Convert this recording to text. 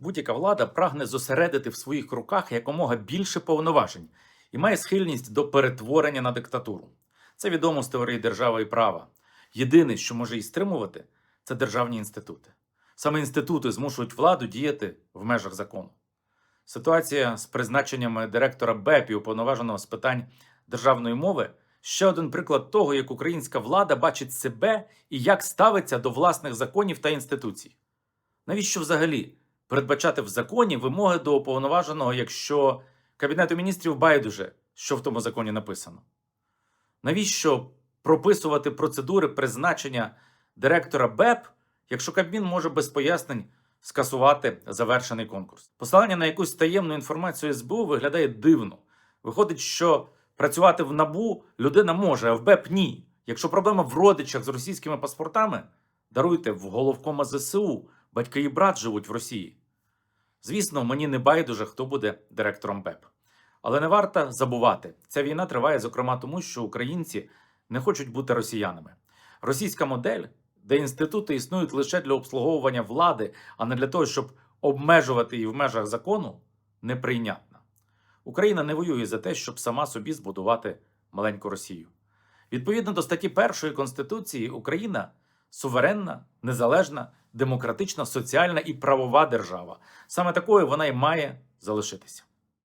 Будь-яка влада прагне зосередити в своїх руках якомога більше повноважень і має схильність до перетворення на диктатуру. Це відомо з теорії держави і права. Єдине, що може її стримувати, це державні інститути. Саме інститути змушують владу діяти в межах закону. Ситуація з призначеннями директора БЕПі, уповноваженого з питань державної мови, ще один приклад того, як українська влада бачить себе і як ставиться до власних законів та інституцій. Навіщо взагалі передбачати в законі вимоги до уповноваженого, якщо Кабінету міністрів байдуже, що в тому законі написано? Навіщо прописувати процедури призначення директора БЕП, якщо Кабмін може без пояснень скасувати завершений конкурс? Посилання на якусь таємну інформацію СБУ виглядає дивно. Виходить, що працювати в НАБУ людина може, а в БЕП ні. Якщо проблема в родичах з російськими паспортами, даруйте в головкома ЗСУ, батьки і брат живуть в Росії. Звісно, мені не байдуже, хто буде директором БЕП. Але не варто забувати, ця війна триває, зокрема, тому що українці не хочуть бути росіянами. Російська модель, де інститути існують лише для обслуговування влади, а не для того, щоб обмежувати її в межах закону, неприйнятна. Україна не воює за те, щоб сама собі збудувати маленьку Росію. Відповідно до статті 1 Конституції, Україна суверенна, незалежна, демократична, соціальна і правова держава. Саме такою вона й має залишитися.